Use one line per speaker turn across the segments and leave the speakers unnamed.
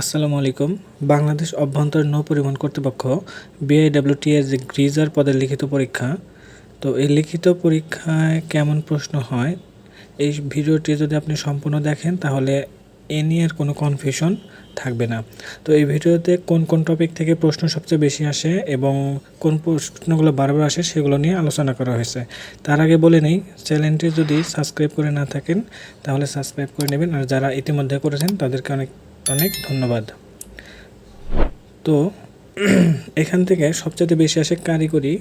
আসসালামু আলাইকুম। বাংলাদেশ অভ্যন্তরীণ নৌ পরিবহন কর্তৃপক্ষ বিআইডব্লিউটি এর যে গ্রিজার পদের লিখিত পরীক্ষা। তো এই লিখিত পরীক্ষায় কেমন প্রশ্ন হয়? এই ভিডিওটি যদি আপনি সম্পূর্ণ দেখেন, তাহলে এ নিয়ে আর কোনো কনফিউশন থাকবে না। তো এই ভিডিওতে কোন কোন টপিক থেকে প্রশ্ন সবচেয়ে বেশি আসে এবং কোন প্রশ্নগুলো বারবার আসে সেগুলো নিয়ে আলোচনা করা হয়েছে। তার আগে বলে নেই, চ্যানেলটি যদি সাবস্ক্রাইব করে না থাকেন, তাহলে সাবস্ক্রাইব করে নেবেন। আর যারা ইতিমধ্যে করেছেন, তাদেরকে অনেক অনেক ধন্যবাদ। তো, এখান থেকে সবচেয়ে বেশি আসে কারিগরি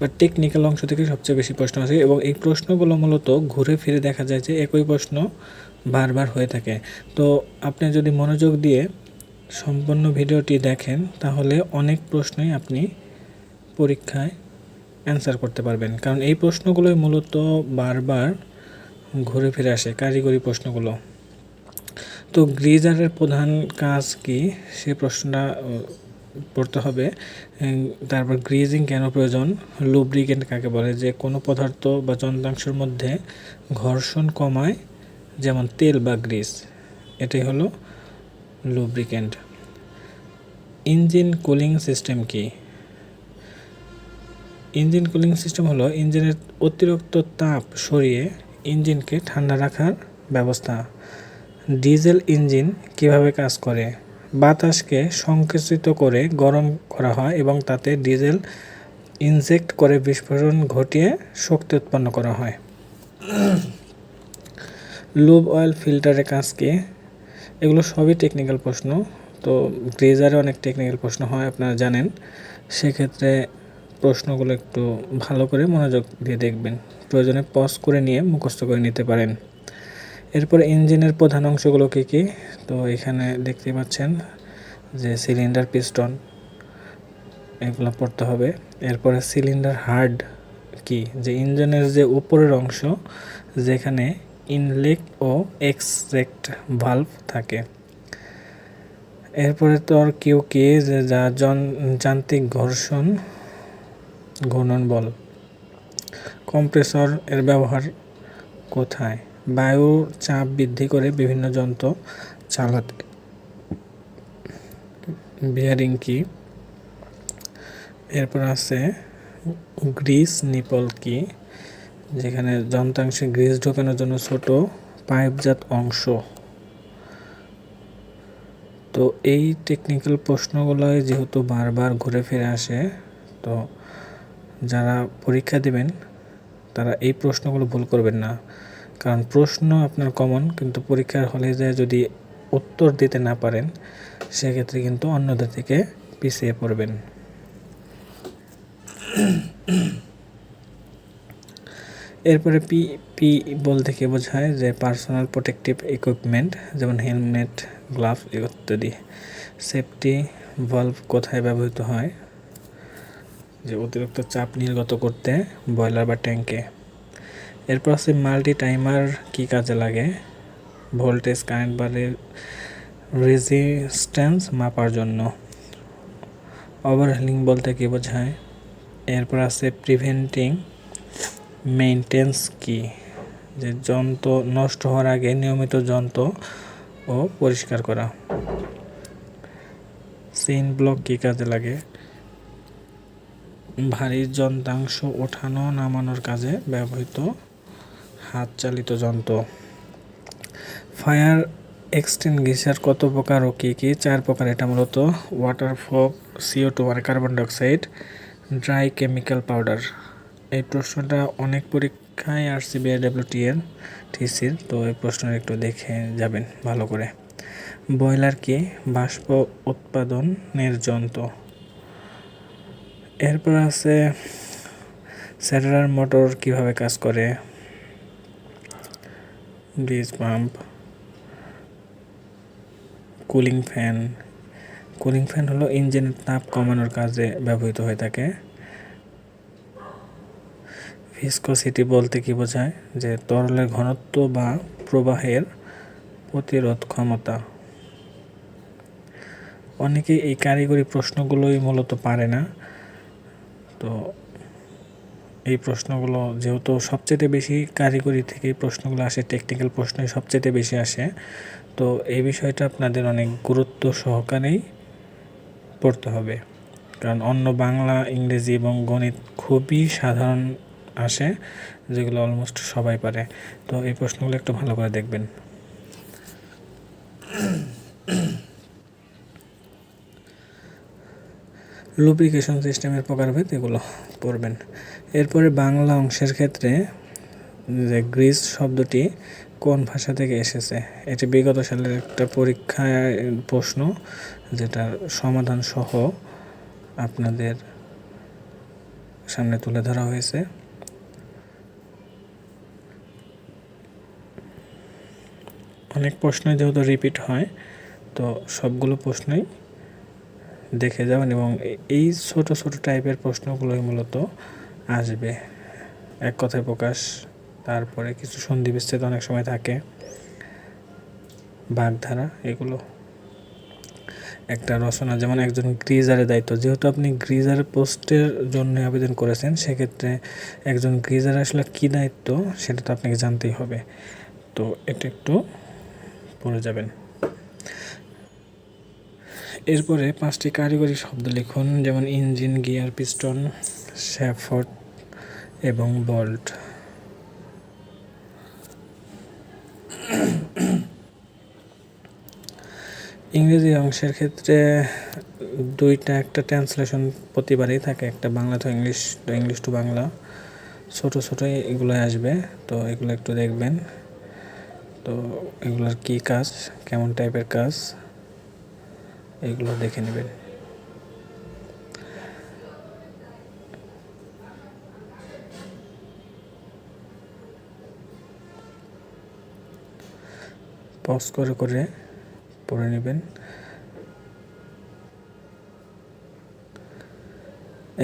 বা টেকনিক্যাল অংশ থেকে সবচেয়ে বেশি প্রশ্ন আসে এবং এই প্রশ্নগুলো মূলত ঘুরে ফিরে দেখা যায় যে একই প্রশ্ন বারবার হয়ে থাকে। তো, আপনি যদি মনোযোগ দিয়ে সম্পূর্ণ ভিডিওটি দেখেন, তাহলে অনেক প্রশ্নই আপনি পরীক্ষায় অ্যান্সার করতে পারবেন। কারণ এই প্রশ্নগুলোই মূলত বারবার ঘুরে ফিরে আসে কারিগরি প্রশ্নগুলো। তো গ্রিজারের প্রধান কাজ কি? সে প্রশ্নটা পড়তে হবে। তারপর গ্রিজিং কেন প্রয়োজন? লুব্রিকেন্ট কাকে বলে? যে কোনো পদার্থ বা যন্ত্রাংশের মধ্যে ঘর্ষণ কমায়, যেমন তেল বা গ্রিস। এটাই হলো লুব্রিকেন্ট। ইঞ্জিন কুলিং সিস্টেম কি? ইঞ্জিন কুলিং সিস্টেম হলো ইঞ্জিনের অতিরিক্ত তাপ সরিয়ে ইঞ্জিনকে ঠান্ডা রাখার ব্যবস্থা। ডিজেল ইঞ্জিন কীভাবে কাজ করে? বাতাসকে সংকুচিত করে গরম করা হয় এবং তাতে ডিজেল ইনজেক্ট করে বিস্ফোরণ ঘটিয়ে শক্তি উৎপন্ন করা হয়। লুব অয়েল ফিল্টারের কাজ কি? এগুলো সবই টেকনিক্যাল প্রশ্ন। তো গ্রেজারে অনেক টেকনিক্যাল প্রশ্ন হয়, আপনারা জানেন। সেক্ষেত্রে প্রশ্নগুলো একটু ভালো করে মনোযোগ দিয়ে দেখবেন। প্রয়োজনে পজ করে নিয়ে মুখস্থ করে নিতে পারেন। এরপরে ইঞ্জিনের প্রধান অংশগুলো কী কী? তো এখানে দেখতে পাচ্ছেন যে সিলিন্ডার পিস্টন এগুলো পড়তে হবে। এরপরে সিলিন্ডার হার্ড কি? যে ইঞ্জিনের যে উপরের অংশ, যেখানে ইনলেক ও এক্সজেক্ট ভাল্ভ থাকে। এরপরে তোর কেউ কে যে যা যান্ত্রিক ঘর্ষণ ঘূর্ণন বল কম্প্রেসর এর ব্যবহার কোথায়? বায়ুর চাপ বৃদ্ধি করে বিভিন্ন যন্ত্র চালাতে। বিয়ারিং কি? এরপর আছে গ্রিস নিপল কি? যেখানে যন্ত্রাংশে গ্রিস ঢোকানোর জন্য ছোট পাইপজাত অংশ। তো এই টেকনিক্যাল প্রশ্নগুলোয় যেহেতু বারবার ঘুরে ফিরে আসে, তো যারা পরীক্ষা দেবেন, তারা এই প্রশ্নগুলো ভুল করবেন না। কারণ প্রশ্ন আপনার কমন কিন্তু পরীক্ষার হলে যে যদি উত্তর দিতে না পারেন, সেক্ষেত্রে কিন্তু অন্যদের থেকে পিছিয়ে পড়বেন। এরপরে পি পি বলতে কি বোঝায় যে পার্সোনাল প্রোটেকটিভ ইকুইপমেন্ট যেমন হেলমেট গ্লাভস ইত্যাদি সেফটি ভলভ কোথায় ব্যবহৃত হয়? যে অতিরিক্ত চাপ নির্গত করতে বয়লার বা ট্যাঙ্কে এরপর আছে মাল্টি টাইমার কী কাজে লাগে? ভোল্টেজ কারেন্ট বা রেজিস্ট্যান্স মাপার জন্য। ওভারহেলিং বলতে কী বোঝায়? এরপর আছে প্রিভেন্টিং মেইনটেন্স কি? যে যন্ত্র নষ্ট হওয়ার আগে নিয়মিত যন্ত্র ও পরিষ্কার করা। সিন ব্লক কী কাজে লাগে? ভারী যন্ত্রাংশ ওঠানো, নামানোর কাজে ব্যবহৃত হাত চালিত যন্ত্র। ফায়ার এক্সটিংগুইশার কত প্রকার ও কী কী? চার প্রকার। এটা মূলত ওয়াটার ফোক সিও টু আর carbon dioxide dry chemical powder এই প্রশ্নটা অনেক পরীক্ষায় আসছে বিআইডব্লিউটি এর টিসির তো এই প্রশ্নটা একটু দেখে যাবেন ভালো করে। বয়লার কি? বাষ্প উৎপাদনের যন্ত্র। এরপর আছে স্যাটেলার মোটর কীভাবে কাজ করে? Bridge pump cooling fan cooling fan হলো ইঞ্জিনের তাপ কমানোর কাজে ব্যবহৃত হয়ে থাকে। ভিসকোসিটি বলতে কি বোঝায়? যে তরলের ঘনত্ব বা প্রবাহের প্রতিরোধ ক্ষমতা। অনেকে এই কারিগরি প্রশ্নগুলোই মূলত পারে না। তো এই প্রশ্নগুলো যেহেতু সবচেয়ে বেশি কারিগরি থেকে প্রশ্নগুলো আসে টেকনিক্যাল প্রশ্নই সবচেয়ে বেশি আসে, তো এই বিষয়টা আপনাদের অনেক গুরুত্ব সহকারেই পড়তে হবে। কারণ অন্য বাংলা, ইংরেজি এবং গণিত খুবই সাধারণ আসে, যেগুলো অলমোস্ট সবাই পারে। তো এই প্রশ্নগুলো একটু ভালো করে দেখবেন। লুব্রিকেশন সিস্টেমের প্রকারভেদ এগুলো পড়বেন। এরপরে বাংলা অংশের ক্ষেত্রে যে গ্রিস শব্দটি কোন ভাষা থেকে এসেছে, এটি বিগত সালের একটা পরীক্ষায় প্রশ্ন, যেটার সমাধান সহ আপনাদের সামনে তুলে ধরা হয়েছে। অনেক প্রশ্ন যেহেতু রিপিট হয়, তো সবগুলো প্রশ্নই দেখে যাবেন এবং এই ছোট ছোট টাইপের প্রশ্নগুলোই মূলত আসবে। এক কথায় প্রকাশ, তারপরে কিছু সন্ধি বিচ্ছেদ অনেক সময় থাকে। বাগধারা, এগুলো। একটা রচনা, যেমন একজন গ্রিজারের দায়িত্ব। যেহেতু আপনি গ্রিজার পোস্টের জন্য আবেদন করেছেন, সেক্ষেত্রে একজন গ্রিজার আসলে কী দায়িত্ব, সেটা তো আপনাকে জানতেই হবে। তো এটা একটু পড়ে যাবেন। এরপরে পাঁচটি কারিগরি শব্দ লিখুন, যেমন ইঞ্জিন, গিয়ার, পিস্টন শ্যাফট এবং বল্ট। ইংরেজি অংশের ক্ষেত্রে দুইটা একটা ট্রান্সলেশন প্রতিবারই থাকে, একটা বাংলা তো ইংলিশ তো ইংলিশ টু বাংলা। ছোটো ছোটো এগুলোই আসবে, তো এগুলো একটু দেখবেন। তো এগুলোর কী কাজ? কেমন টাইপের কাজ? এগুলো দেখে নেবেন। পজ করে করে পড়ে নেবেন।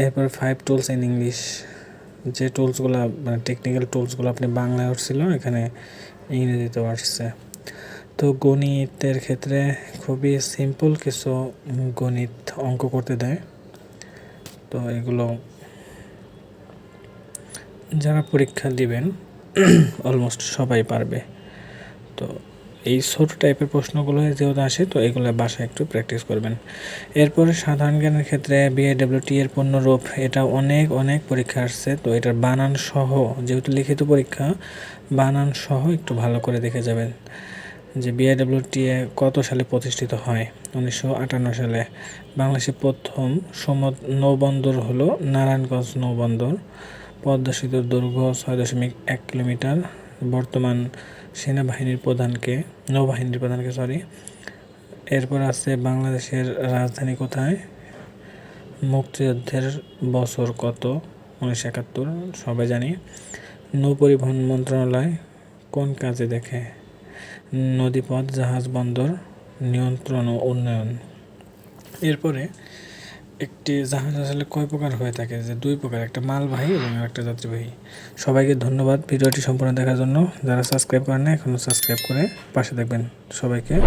এরপর ফাইভ টুলস ইন ইংলিশ যে টুলসগুলো মানে টেকনিক্যাল টুলসগুলো আপনি বাংলায় উঠছিল, এখানে ইংরেজিতেও আসছে। তো গণিতের ক্ষেত্রে খুবই সিম্পল কিছু গণিত অঙ্ক করতে দেয়। তো এগুলো যারা পরীক্ষা দিবেন অলমোস্ট সবাই পারবে। তো এই ছোট টাইপের প্রশ্নগুলো যেহেতু আসে, তো এগুলো বাসায় একটু প্র্যাকটিস করবেন। এরপরে সাধারণ জ্ঞানের ক্ষেত্রে বিএডব্লিউটি এর পূর্ণরূপ, এটা অনেক অনেক পরীক্ষা আসছে। তো এটার বানান সহ যেহেতু লিখিত পরীক্ষা বানান সহ একটু ভালো করে দেখে যাবেন। যে বিআইডব্লিউটিএ কত সালে প্রতিষ্ঠিত হয়? উনিশশো আটান্ন সালে। বাংলাদেশের প্রথম সমুদ নৌবন্দর হলো নারায়ণগঞ্জ নৌবন্দর। পদ্মা সেতুর দৈর্ঘ্য ছয় দশমিক এক কিলোমিটার। বর্তমান সেনাবাহিনীর প্রধানকে, নৌবাহিনীর প্রধানকে সরি এরপর আছে বাংলাদেশের রাজধানী কোথায়? মুক্তিযুদ্ধের বছর কত? উনিশশো একাত্তর, সবাই জানি। নৌপরিবহন মন্ত্রণালয় কোন কাজে দেখে? নদীপথ, জাহাজ বন্দর, নিয়ন্ত্রণ ও উন্নয়ন। এরপরে একটি জাহাজ আসলে কয় প্রকার হয়ে থাকে? যে দুই প্রকার, একটা মালবাহী এবং একটা যাত্রীবাহী। সবাইকে ধন্যবাদ ভিডিওটি সম্পূর্ণ দেখার জন্য। যারা সাবস্ক্রাইব করেন না এখনও সাবস্ক্রাইব করে পাশে দেখবেন। সবাইকে